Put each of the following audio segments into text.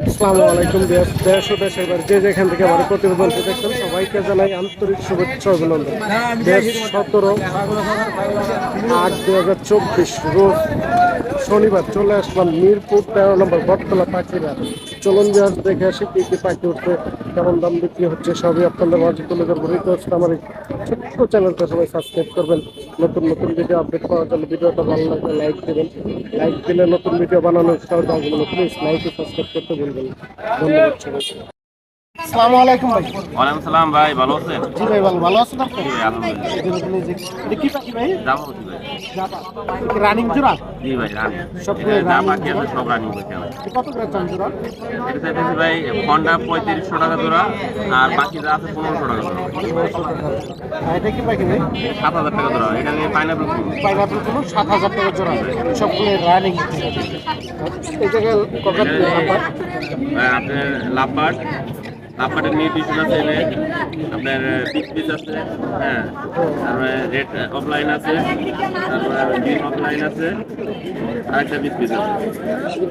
আসসালামু আলাইকুম দেশ বাইরে যে যেখান থেকে আমার প্রতিবেদনটি দেখছেন, সবাইকে জানাই আন্তরিক শুভেচ্ছা অভিনন্দন। দেশ সতেরো আট দু হাজার চব্বিশ, রোজ শনিবার চলে আসলাম মিরপুর, তেরো নম্বর বটতলা পাখিরা চলুন বিহার দেখে আসি, কি কি পাখি উঠছে, কেমন দাম বিক্রি হচ্ছে, সবই আপনাদের মাঝে তুলে ধরবো। রিকোয়েস্ট আমার ছোট্ট চ্যানেলটা, সবাই সাবস্ক্রাইব করবেন। নতুন নতুন ভিডিও আপডেট পাওয়ার জন্য ভিডিওটা ভালো লাগলে লাইক দেবেন। লাইক দিলে নতুন ভিডিও বানানোর উৎসাহ থাকবে প্লিজ লাইক সাবস্ক্রাইব করতে ভুলবেন না। ধন্যবাদ আসসালামু আলাইকুম ভাই। ওয়ালাইকুম সালাম ভাই ভালো আছেন? জি ভাই ভালো। ভালো আছেন আপনি? জি আলহামদুলিল্লাহ। এটা কি পাখি ভাই? যাব কি ভাই। রানিং জোড়া? জি ভাই রানি সবগুলো যা বাকি আছে সব রানিং করতে হবে কত করে চান জোড়া? এটা চাইতেছি ভাই ফন্ডা পঁয়ত্রিশশো টাকা জোড়া আর বাকি যা আছে পনেরোশো টাকা জোড়া। এটা কি পাখি ভাই? সাত হাজার টাকা জোড়া এটা নিয়ে পাইনাপেল পাইনাপেল সাত হাজার টাকা জোড়া। সবগুলো রানিং এই জায়গায় আপনার লাভবার্ড লাভবার্ডের নিউট্রিশন আছে এনে আপনার পিস আছে হ্যাঁ তারপরে রেড অফলাইন আছে তারপরে গ্রিন অফলাইন আছে আর একটা পিস আছে।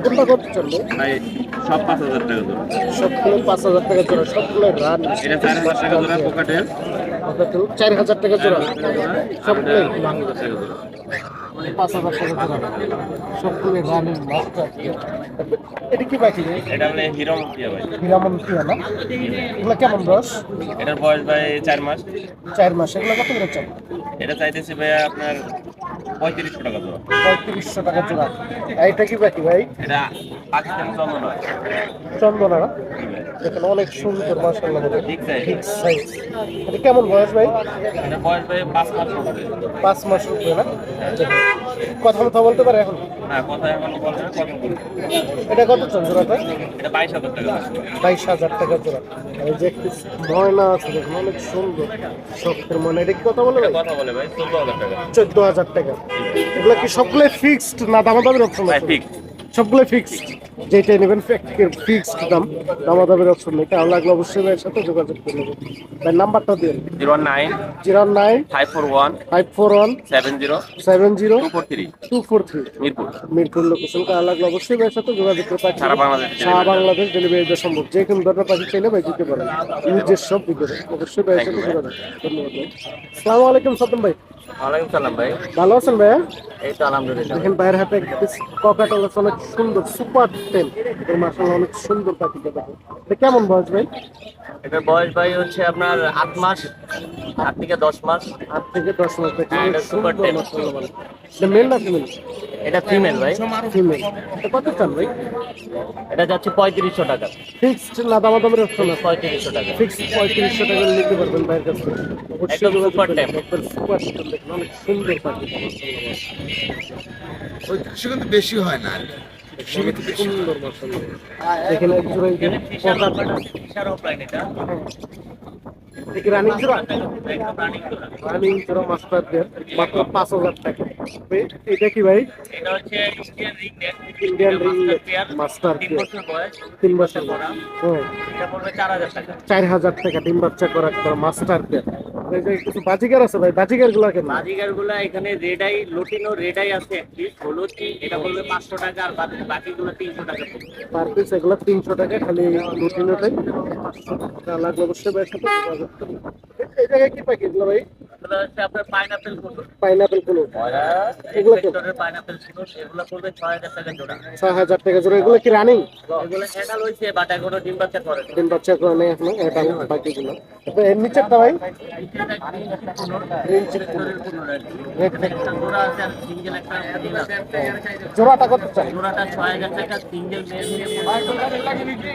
কোনটা কত চলবে ভাই সব পাঁচ হাজার টাকা জোড়া সবগুলো পাঁচ হাজার টাকা জোড়া সবগুলো রান এটা চার হাজার টাকা জোড়া পোকাটেল চার হাজার টাকা জোড়া সবগুলো সবগুলো পাঁচ হাজার টাকা। জোড়া সবগুলো রানিং মাস্টার এটা কি পাখি ভাই? এটা মানে হিরো মুখিয়া ভাই না? এগুলো কেমন রস এটার বয়স ভাই চার মাস। চার মাস। এগুলো কত করে এটা চাইতেছি ভাইয়া আপনার পঁয়ত্রিশশো টাকা জোড়া। পঁয়ত্রিশশো টাকা জোড়া। এটা কি পাখি ভাই? এটা পাকিস্তানি চন্দন। চন্দনা। দেখেন অনেক সুন্দর ঠিক তাই ঠিক সাইজ এটা কেমন বয়স ভাই? এটা বয়স ভাই পাঁচ মাস হচ্ছে পাঁচ মাস উপরে না? কথা কথা বলতে পারে এখন? হ্যাঁ কথা এখন কত বলবে? এটা কত চান জোড়াটা এটা বাইশ হাজার টাকা। দাম। বাইশ হাজার টাকা জোড়া এই যে একটি ময়না আছে দেখুন অনেক সুন্দর। শখের ময়না এটা কি কথা বলে ভাই? কথা বলে ভাই চোদ্দ হাজার টাকা। চোদ্দ হাজার টাকা। এগুলো কি সবগুলো ফিক্সড না দামাদামের অপশন আছে? ঠিক সবগুলো ফিক্সড যেটা নেবেন ফিক্সড দাম। দামাদামের অপশন নেই। তাহলে লাগলে অবশ্যই ভাইয়ের সাথে যোগাযোগ করে নেবেন। ভাই নাম্বারটা দিন। Zero nine zero nine five four one five four one seven zero seven zero four three two four three Mirpur. Mirpur location কার লাগলে অবশ্যই ভাইয়ের সাথে যোগাযোগ করে পাচ্ছি সারা বাংলাদেশ সারা বাংলাদেশ ডেলিভারি দেওয়া সম্ভব। যে কোনো ধরনের পাখি চাইলে ভাই দিতে পারেন। নিজের সব ভিতরে অবশ্যই ভাইয়ের সাথে যোগাযোগ। ধন্যবাদ আসসালামু আলাইকুম সতম ভাই। ওয়ালাইকুম সালাম ভাই। ভালো আছেন এই তো আলহামদুলিল্লাহ। দেখেন বাইরের হাতে ককাটাল আছে অনেক সুন্দর সুপার টেন এর মাসাল অনেক সুন্দর পাখিটা দেখেন। এটা কেমন বয়স ভাই? এটার বয়স ভাই হচ্ছে আপনার আট মাস আট থেকে দশ মাস। আট থেকে দশ মাস দেখেন হ্যাঁ, এটা মেল না ফিমেল ফিমেল ভাই। ফিমেল এটা কত চান ভাই? এটা যাচ্ছে পঁয়ত্রিশশো টাকা। ফিক্সড না দামাদামের অপশন আছে? পঁয়ত্রিশশো টাকা। ফিক্স পঁয়ত্রিশশো টাকা নিতে পারবেন কাছ একদম। করবেন। দেখুন, অনেক সুন্দর পাখি পঁয়ত্রিশশো কিন্তু বেশি হয় না হয়। সুন্দর মাসাল্লাহ দেখেন এক জোড়া রানিং জোড়া রানিং জোড়া মাস্টার দেন মাত্র পাঁচ হাজার টাকা। এটা কি ভাই? এটা হচ্ছে Indian ring neck Indian ring master তিন বছর চার হাজার টাকা। চার হাজার টাকা ডিম বাচ্চা করা একটা মাস্টার যে কিছু বাজিকার আছে ভাই বাজিকারগুলা কেন বাজিগারগুলা এখানে রেডাই লুটিনো রেডাই আছে একটি হলুদ এটা পড়বে পাঁচশো টাকা আর বাকি বাকিগুলো তিনশো টাকা। পার পিস এগুলো তিনশো টাকা খালি রুটিনটাই পাঁচশো টাকা অবশ্যই। এই জায়গায় কি পাখি ভাই? পাইনাপেলগুলো এগুলো ছয় হাজার টাকা জোড়া। এগুলো কি রানিং ডিম বাচ্চা করে নেই এখনও এটা বাকিগুলো এর নিচেরটা ভাই। জোড়াটা কত চাই? জোড়াটা ছয় হাজার টাকা সিঙ্গেল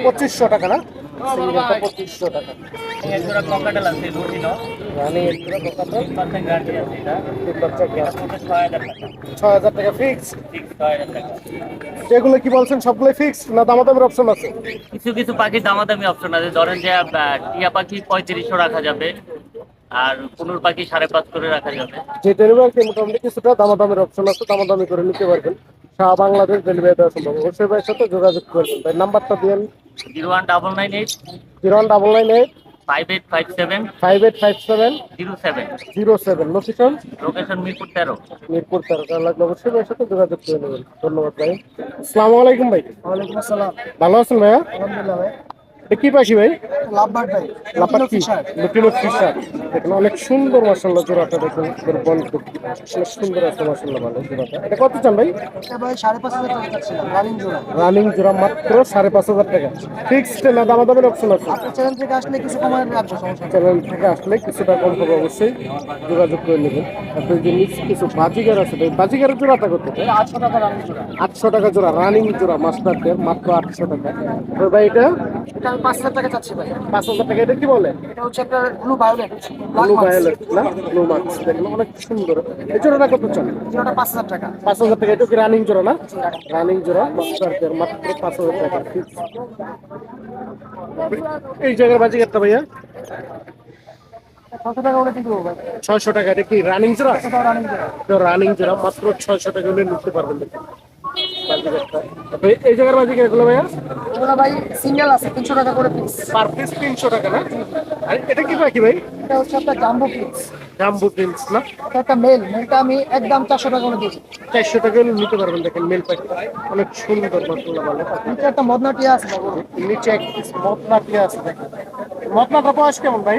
পঁচিশশো টাকা না? পঁচিশশো টাকা। ককাটেল তিন বাচ্চা কি ছয় হাজার টাকা। ফিক্স এগুলো বলছেন সবগুলোই ফিক্স না দামাদামের অপশন আছে? কিছু কিছু পাখির দামাদামি অপশন আছে। ধরেন যে টিয়া পাখি পঁয়ত্রিশশো রাখা যাবে আর কুনুর পাখি সাড়ে পাঁচ করে রাখা যাবে। যে ডেলিভারি মোটামুটি কিছুটা দামাদামের অপশন আছে দামাদামি করে নিতে পারবেন। সারা বাংলাদেশ ডেলিভারি দেওয়া সম্ভব। অবশ্যই ভাইয়ের সাথে যোগাযোগ করবেন। ভাই নাম্বারটা দিন zero one double nine eight zero one double nine eight five eight five seven five eight five seven zero seven zero seven. Location? Location Mirpur তেরো। মিরপুর তেরো। তার লাগলে অবশ্যই ভাইয়ের সাথে যোগাযোগ করে নেবেন। ধন্যবাদ ভাই। আসসালামু আলাইকুম ভাই। ওয়ালাইকুম আসসালাম। ভালো আছেন ভাইয়া? আলহামদুলিল্লাহ ভাই। কি পাখি ভাই? লাভবার্ড ভাই লাপার কি? Lutino Fischer. দেখুন অনেক সুন্দর মাসাল্লাহ জোড়াটা দেখুন বল অনেক সুন্দর আছে মাসাল্লাহ ভালো জোড়াটা। এটা কত চান ভাই? ভাই সাড়ে পাঁচ হাজার টাকা রানিং জোড়া। রানিং জোড়া মাত্র সাড়ে পাঁচ হাজার টাকা। ফিক্সড না দামা দামের অপশন আছে চ্যানেল থেকে আসলে কিছু কমায় রাখব চ্যানেল থেকে আসলে কিছুটা কম হবে অবশ্যই যোগাযোগ করে নেবেন। তারপরে যে নিচ কিছু বাজিগার আছে ভাই। বাজিগারের জোড়াটা করতে আটশো টাকা রানিং জোড়া। আটশো টাকা জোড়া রানিং জোড়া মাস্টারদের মাত্র আটশো টাকা। ভাই এটা পাঁচ হাজার টাকা চাচ্ছি ভাই। পাঁচ হাজার টাকা এটা কি বলে? এটা হচ্ছে আপনার ব্লু ভায়োলেট ব্লু ভায়োলেট না? ব্লু মার্কস দেখুন অনেক সুন্দর। এই জোড়াটা কত চলে জোড়াটা পাঁচ হাজার টাকা। পাঁচ হাজার টাকা এটা কি রানিং জোড়া না? রানিং জোড়া মাস্টারদের মাত্র পাঁচ হাজার টাকা। এই জায়গার ভাইয়া? ছয়শো টাকা এটা কি রানিং জোড়া? রানিং জোড়া। তো রানিং জোড়া মাত্র ছয়শো টাকা হলে নিতে পারবেন। এই জায়গার বাজিগার এগুলো ভাইয়া? ভাই সিঙ্গেল আছে তিনশো টাকা করে পিস পার পিস তিনশো টাকা না? আর এটা কি পাখি ভাই? এটা হচ্ছে আপনার জাম্বো পিস জাম্বু প্রিন্স না? এটা একটা মেল মেলটা আমি একদম চারশো টাকা করে দিয়েছি। চারশো টাকা হলে নিতে পারবেন দেখেন মেল পাখি অনেক সুন্দর মাসাল্লাহ ভালো নিচে একটা মদনাটিয়া আছে নিচে এক পিস মতনা দিয়ে আছে দেখেন। মতনাটা বয়স কেমন ভাই?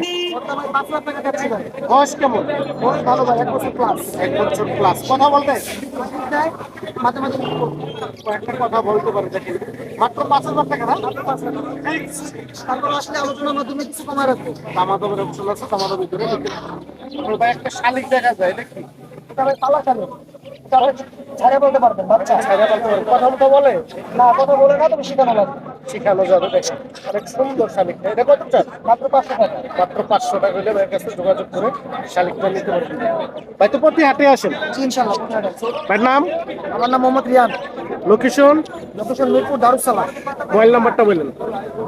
বয়স কেমন? বহুত ভালো ভাই এক বছর প্লাস এক বছর প্লাস কথা বলতে? মাঝে মাঝে কয়েকটা কথা বলতে পারে মাত্র পাঁচ হাজার টাকা না? তারপর আসলে আলোচনার মাধ্যমে কিছু কমায় রাখব দামাদামের অপশন আছে দামাদামের ভিতরে ভাই একটা শালিক দেখা যায় এটা কি ভাই পালা চালু ঝাড়ে বলতে পারবেন বাচ্চা। ছাইরা বলতে পারে কথা বলে? না কথা বলে না তুমি শেখানো লাগবে। শিখানো যাবে দেখেন অনেক সুন্দর শালিকটা। এটা কত চান? মাত্র পাঁচশো টাকা। মাত্র পাঁচশো টাকা হলে ভাইয়ের কাছে যোগাযোগ করে শালিকটা নিতে পারবেন। ভাই তো প্রতি হাটে আসেন? জি ইনশাল্লাহ। ভাইয়ের নাম? আমার নাম Mohammad Riyan. Location location Mirpur Darussalam mobile নাম্বারটা বললেন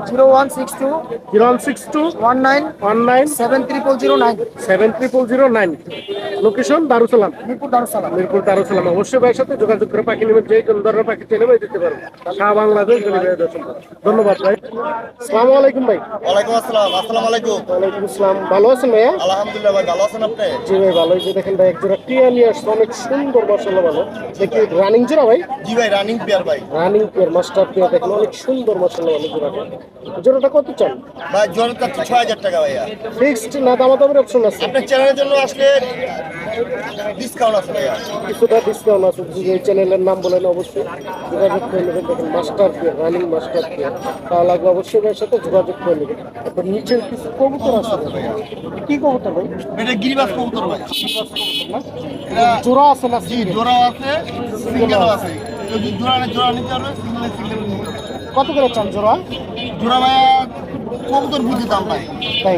zero one six two zero one six two one nine one nine seven triple zero nine seven triple zero nine location Darussalam Mirpur Darussalam Mirpur Darussalam অবশ্যই ভাইয়ের সাথে যোগাযোগ করে পাখি নেবেন যে কোনো ধরনের পাখি চেয়ে নেবে দিতে পারব সারা বাংলাদেশ। ধন্যবাদ ভাই। সালাম আলাইকুম ভাই। ওয়ালাইকুম আসসালাম। আসসালামু আলাইকুম। ওয়ালাইকুম আসসালাম। ভালো আছেন ভাইয়া? আলহামদুলিল্লাহ ভাই ভালো আছেন আপনি? জি ভাই ভালো এই যে দেখেন ভাই একজোড়া টিয়া নিয়ে আসছে। অনেক সুন্দর মশলা ভালো। দেখি রানিং জোড়া ভাই? জি ভাই রানিং পেয়ার ভাই। রানিং পেয়ার মাস্টার পেয়ার দেখেন অনেক সুন্দর মশলা ভালো জোড়াটা জোড়াটা কত চান? ভাই জোর চাচ্ছি ছয় হাজার টাকা ভাইয়া। ফিক্সড না দামাদামের অপশন আছে? আপনার চ্যানেলের জন্য আসলে ডিসকাউন্ট আছে ভাইয়া। কিছুটা ডিসকাউন্ট আছে এই চ্যানেলের নাম বলেন অবশ্যই। যোগাযোগ করে নেবেন দেখেন master pair running master pair তাহলে লাগবে অবশ্যই ভাইয়ের সাথে যোগাযোগ করে নেবেন। তারপর নিচের কিছু কবুতর আছে। কি কবুতর ভাই? এটা গিরিবাস কবুতর ভাই। এটা জোড়া আছে না জি জোড়াও আছে সিঙ্গেলও আছে। যদি জোড়া জোড়া নিতে পারবে সিঙ্গেল সিঙ্গেল কত করে চান জোড়া? জোড়া ভাইয়া কবুতর বুঝে দাম ভাই তাই?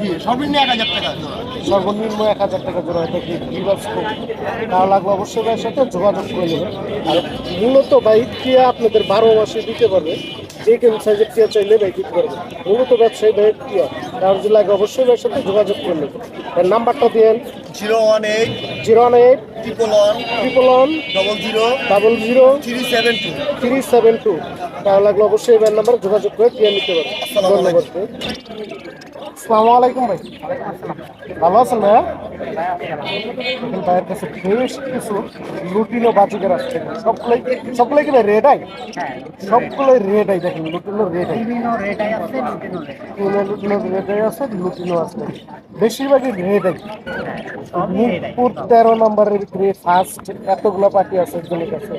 জি সর্বনিম্ন এক হাজার টাকা জোড়া। সর্বনিম্ন এক হাজার টাকা জোড়া এটা কি রিভার্স তাহলে লাগবে অবশ্যই ভাইয়ের সাথে যোগাযোগ করে নেবেন। আর মূলত বাইক টিয়া আপনাদের বারো মাসে দিতে পারবে। যে কোনো সাইজের টিয়া চাইলে বাইক দিতে পারবে। মূলত ব্যবসায়ী বাইক টিয়া তার লাগে অবশ্যই ভাইয়ের সাথে যোগাযোগ করে নেবেন। তার নাম্বারটা দিয়েন zero one eight zero one eight triple one triple one double zero double zero three seven two three seven two. লাগলে? অবশ্যই এই নাম্বারে যোগাযোগ করে ক্লিয়ার নিতে পারবে ধন্যবাদ। আসসালামু আলাইকুম ভাই। ভালো আছেন ভাইয়া? ভাইয়ের কাছে বেশ কিছু লুটিনো বাজিকার আসছে। সবগুলোই সবগুলোই কি ভাই রেড আই সবগুলোই রেড আই দেখেন lutino red eye lutino red eye আছে লুটিনো আছে বেশিরভাগই রেড আই মিরপুর তেরো নম্বরের ভিতরে ফার্স্ট এতগুলো পাখি আছে একজনের কাছে।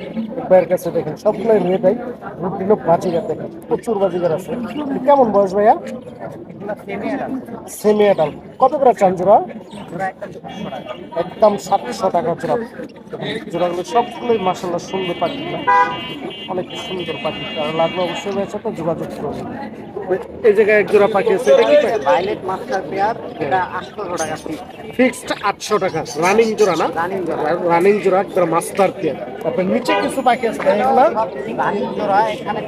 ভাইয়ের কাছে দেখেন সবগুলোই রেড আই লুটিনো বাজিকার দেখেন প্রচুর বাজিকার আছে। কেমন বয়স ভাইয়া? সেমি অ্যাডাল্ট কত করে চান জোড়া? একদম সাতশো টাকা জোড়া। জোড়াগুলো সবগুলোই মাসাল্লাহ সুন্দর পাখি অনেক সুন্দর পাখি। তারা লাগবে অবশ্যই ভাইয়ের সাথে যোগাযোগ করবেন এই জায়গায় এক জোড়া পাখি আছে এটা কি ভাইলেট মাস্টার পেয়ার এটা আটশো টাকা পিস ফিক্সড আটশো টাকা। রানিং জোড়া না? রানিং জোড়া। রানিং জোড়া একদম মাস্টার পেয়ার তারপর নিচে কিছু পাখি আছে এগুলো? রানিং জোড়া এখানে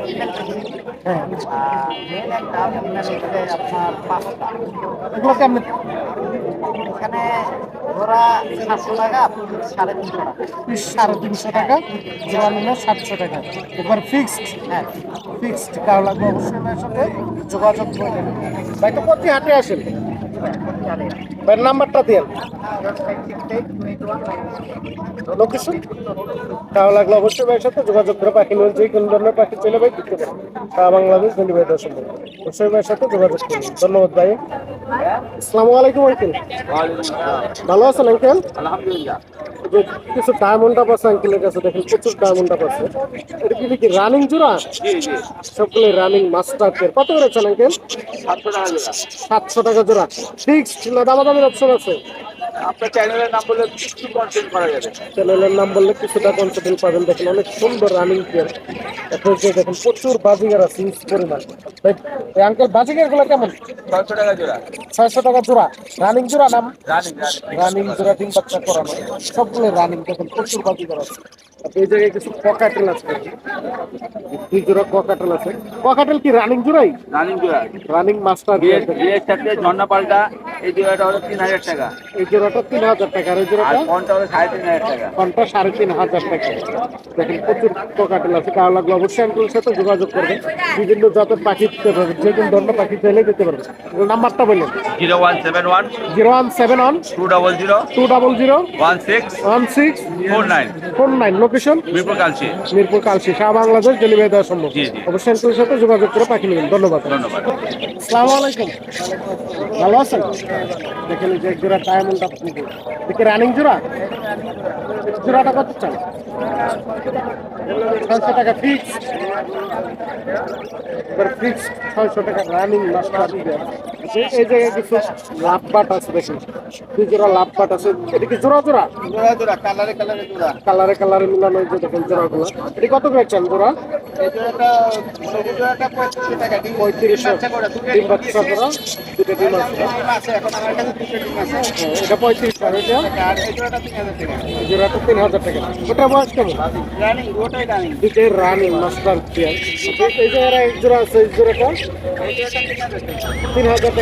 টাকা সাড়ে তিনশো টাকা সাড়ে তিনশো টাকা নিলে সাতশো টাকা ফিক্সড হ্যাঁ ফিক্সড কারও সাথে যোগাযোগ করবেন ভাই তো প্রতি হাটে আসেন নাম্বারটা দেন লোকেশন? তাও লাগলে অবশ্যই ভাইয়ের সাথে যোগাযোগ করে পাখি নেবেন যে কোনো ধরনের পাখি চলে ভাই বাংলাদেশ অবশ্যই ভাইয়ের সাথে যোগাযোগ ধন্যবাদ ভাই। আসসালামু আলাইকুম, আঙ্কেল। ভালো আছেন, আঙ্কেল? কিছু ডায়মন্ড আপ আঙ্কেলের কাছে, দেখেন প্রচুর এটা কি কি রানিং জোড়া? সবগুলো রানিং মাস্টার কত করেছেন আঙ্কেল? সাতশো টাকা জোড়া। ফিক্সড না দামাদামির অপশন আছে। আপনার চ্যানেলের নাম বলে কিছু কন্টেন্ট করা যাবে। চ্যানেলের নাম বললে কিছুটা কনফিডেন্স পাবেন। দেখেন অনেক সুন্দর রানিং প্লেয়ার এখন যে দেখেন প্রচুর বাজিগার আছে ইউজ পরিমাণ। এই আঙ্কেল বাজিগারগুলো কেমন? ছয়শো টাকা জোড়া। ছয়শো টাকা জোড়া। রানিং জোড়া নাম? রানিং রানিং জোড়া তিন বাচ্চা করানো। সবগুলো রানিং দেখেন প্রচুর বাজিগার আছে। এই জায়গায় কিছু ককাটেল আছে। দুই জোড়া ককাটেল আছে। ককাটেল কি রানিং জোড়াই? রানিং জোড়া। রানিং মাস্টার বিয়ের বিয়ের সাথে ঝর্ণা পাল্টা এই জোড়াটা হলো তিন হাজার টাকা। এই জোড়াটা তিন হাজার টাকা আর এই জোড়াটা? ফোনটা হলো সাড়ে তিন হাজার টাকা। ঘণ্টা সাড়ে তিন হাজার টাকা। দেখেন প্রচুর কোকাটেল আছে। কারও লাগলে অবশ্যই আঙ্কেলের সাথে যোগাযোগ করবেন। বিভিন্ন জাতের পাখি দিতে পারবেন। যে কোনো ধরনের পাখি চাইলে দিতে পারবেন। নাম্বারটা বললেন। Zero one seven one zero one seven one two double zero two double zero one six one six four nine. Four nine. Location Mirpur Kalshi. Mirpur Kalshi Shah Bangladesh delivery দেওয়া সম্ভব। জি, জি। অবশ্যই আঙ্কেলের সাথে যোগাযোগ করে পাখি নেবেন। ধন্যবাদ। ধন্যবাদ। আসসালামু আলাইকুম। ভালো আছেন? দেখেন যে জোড়া ডায়মন্ড আপনি দেখে রানিং জোড়া? জোড়াটা কত চান? ছয়শো টাকা ফিক্স এবার ফিক্স ছয়শো টাকা রানিং মাস্টার এই জায়গায় কিছু লাভ পাট আছে দেখেন দুই জোড়া লাভ আছে। এটা কি জোড়া জোড়া? জোড়া জোড়া কালারে কালারে জোড়া। কালারে কালারে মিলানো যে দেখেন জোড়াগুলো। এটা কত করে চান জোড়া? আছে। আছে। আছে এটা এই জোড়াটা তিন হাজার টাকা। ওটা বয়স কেমন? রানিং মাস্টার এই জোড়া আছে এই জোড়াটা তিন হাজার টাকা।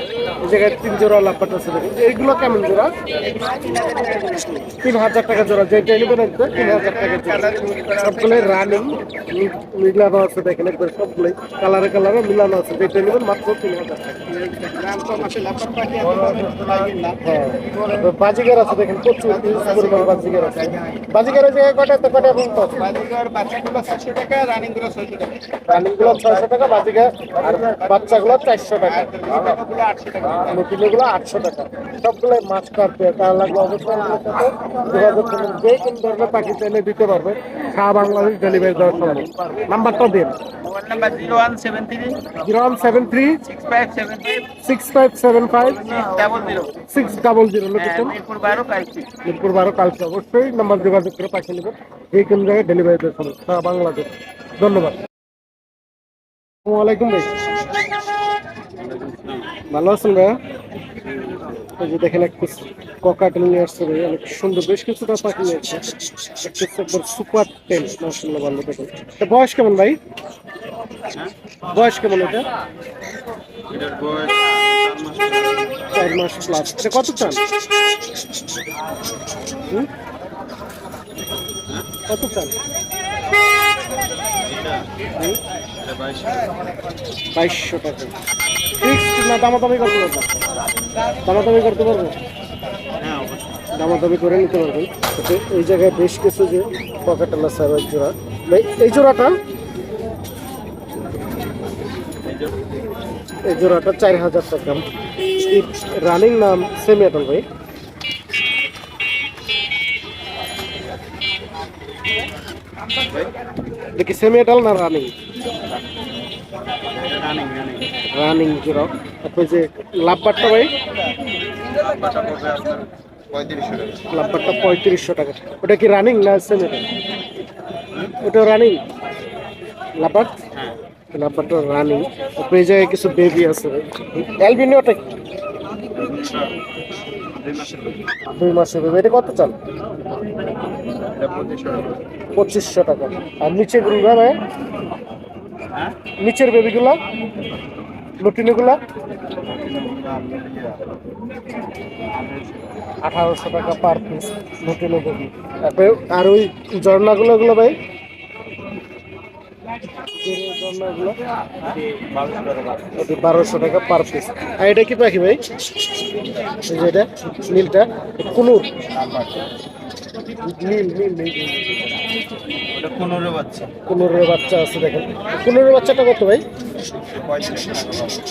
এই জায়গায় তিন জোড়া লাভবাট আছে এইগুলো কেমন জোড়া? তিন হাজার টাকা জোড়া যেটা নেবেন একদম তিন হাজার টাকা জোড়া। সবগুলো রানিং মিলানো আছে দেখেন একবার সবগুলোই। কালারে কালারে মিলানো আছে যেটা নেবেন মাত্র তিন হাজার টাকা। হ্যাঁ বাজিগার আছে দেখেন প্রচুর বাজিগার আছে। বাজিগারের জায়গায় কটা কটা এবং বাচ্চাগুলো চারশো টাকা রানিংগুলো ছয়শো টাকা। রানিংগুলো ছয়শো টাকা বাজিগার আর বাচ্চাগুলো চারশো টাকা। আটশো টাকা। নতুনগুলো আটশো টাকা। সবগুলো মাছ কাটবে তার লাগলে অবশ্যই যোগাযোগ করবেন যে কোন ধরনের পাখি চাইলে দিতে পারবে সারা বাংলাদেশ ডেলিভারি দেওয়ার সম্ভব। নাম্বারটা দিন। Zero one seven three zero one seven three six five seven five six five seven five double zero. Six double zero location Mirpur বারো কালচি। মিরপুর বারো কালকে অবশ্যই নাম্বার যোগাযোগ করে পাঠিয়ে নেবেন। যে কোন জায়গায় ডেলিভারি দেওয়ার সম্ভব সারা বাংলাদেশ। ধন্যবাদ। আসসালামু আলাইকুম ভাই। ভালো আছেন ভাইয়া? এই যে দেখেন একটু ককাটেল নিয়ে আসছে ভাই অনেক সুন্দর বেশ কিছুটা পাখি নিয়ে আসছে। একটা একবার সুপার টেন মাসাল্লাহ ভালো দেখেন। এটা বয়স কেমন ভাই? বয়স কেমন এটা? চার মাস প্লাস এটা কত চান? হুম? কত চান? বাইশশো। টাকা। ফিক্সড না দামাদামি করতে পারব। দামাদামি করতে পারব? দামাদামি করে নিতে পারবেন এই জায়গায় বেশ কিছু যে পকেটালা সার্ভার জোড়া। ভাই, এই জোড়াটা? এই জোড়াটা চার হাজার টাকা। রানিং নাম সেমি অটল ভাই। দেখি সেমি অটল না রানিং রানিং জোড়া তারপরে যে লাভবারটা ভাই? লাভবারটা পঁয়ত্রিশশো টাকা। ওটা কি রানিং না সেমি ওটা রানিং লাভবার লাভবারটা রানিং এই জায়গায় কিছু বেবি আছে। অ্যালবিনিওটা দুই মাসের বেবি এটা কত চাল? পঁচিশশো টাকা। আর নিচেরগুলো ভাই? নিচের বেবিগুলা লুটিনিগুলা? আঠারোশো টাকা পার পিস লুটিনো বেবি তারপরে আর ওই ঝর্ণাগুলো গুলো ভাই? বারোশো টাকা পার পিস আর এটা কি পাখি ভাই? এই যে এটা নীলটা কুনুর। নীল নীল নীল। বাচ্চা। কুনুরের বাচ্চা আছে দেখেন। কুনুরের বাচ্চাটা কত ভাই?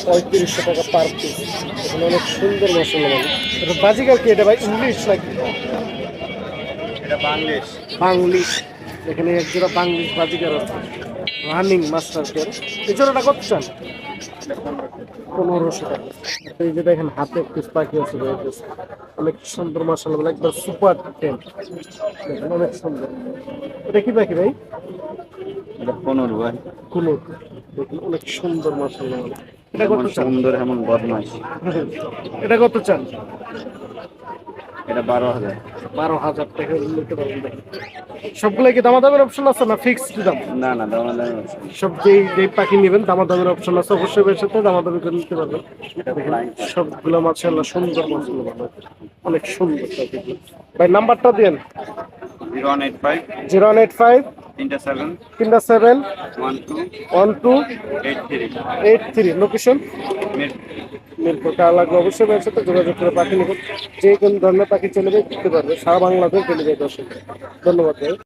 পঁয়ত্রিশশো টাকা পার পিস এখানে অনেক সুন্দর মশলা মানে এটা বাজিকার কি? এটা ভাই ইংলিশ নাকি? এটা বাংলিশ। এখানে এক জোড়া বাংলিশ বাজিকার আছে। রানিং মাস্টার কেয়ার এই জোড়াটা কত চান? পনেরোশো টাকা। এই যে দেখেন হাতে পিস পাখি আছে অনেক সুন্দর মশলা বলে একবার সুপার টেন অনেক সুন্দর। এটা কি পাখি ভাই? পনেরো ভাই। কুনুর দেখুন অনেক সুন্দর মশলা এটা কত চান সুন্দর এমন বদমাস এটা কত চান এটা বারো হাজার। বারো হাজার টাকা নিতে পারবেন। কি দামাদামের অপশন আছে না ফিক্সড দাম? না না দাম দাম আছে সব যেই যেই পাখি নেবেন দামাদামের অপশন আছে। অবশ্যই এর সাথে দামাদামি করে নিতে পারবেন। দেখেন সবগুলো মাছাল্লাহ সুন্দর মাছগুলো ভালো। অনেক সুন্দর ভাই নাম্বারটা দিন। Zero one eight five. Zero one eight five. তিনটা সেভেন তিনটা seven one two one two eight three eight three location Mirpur. টাকা লাগবে অবশ্যই এর সাথে যোগাযোগ করে পাখি নেবেন যে কোন ধরনের পাখি চলে যায় দিতে পারবে। সারা বাংলাদেশ ডেলিভারি দর্শক ধন্যবাদ ভাই।